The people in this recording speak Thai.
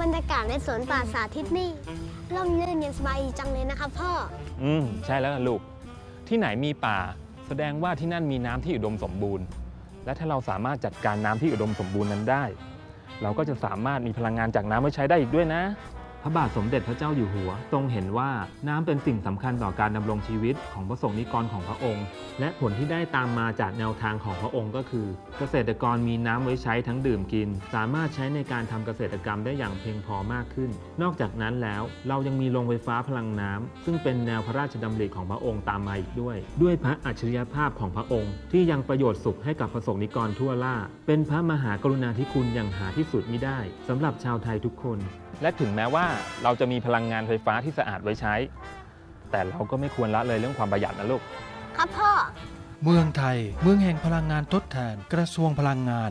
บรรยากาศในสวนป่าสาธิตนี่ร่มรื่นเย็นสบายจังเลยนะครับพ่อ อืมใช่แล้วล่ะลูก ที่ไหนมีป่า แสดงว่าที่นั่นมีน้ำที่อุดมสมบูรณ์ และถ้าเราสามารถจัดการน้ำที่อุดมสมบูรณ์นั้นได้ เราก็จะสามารถมีพลังงานจากน้ำไว้ใช้ได้อีกด้วยนะ พระบาทสมเด็จพระเจ้าอยู่หัว ทรงเห็นว่าน้ำเป็นสิ่งสำคัญต่อการดำรงชีวิตของพระสงฆ์นิกรของพระองค์ และผลที่ได้ตามมาจากแนวทางของพระองค์ก็คือ เกษตรกรมีน้ำไว้ใช้ทั้งดื่มกิน สามารถใช้ในการทำเกษตรกรรมได้อย่างเพียงพอมากขึ้น นอกจากนั้นแล้วเรายังมีโรงไฟฟ้าพลังน้ำซึ่งเป็นแนวพระราชดำริของพระองค์ตามมาอีกด้วย ด้วยพระอัจฉริยภาพของพระองค์ ที่ยังประโยชน์สุขให้กับพระสงฆ์นิกรทั่วล่า เป็นพระมหากรุณาธิคุณอย่างหาที่สุดมิได้สำหรับชาวไทยทุกคนและถึงแม้ว่าเราจะมีพลังงานไฟฟ้าที่สะอาดไว้ใช้ แต่เราก็ไม่ควรละเลยเรื่องความประหยัดนะลูก ครับพ่อ เมืองไทย เมืองแห่งพลังงานทดแทน กระทรวงพลังงาน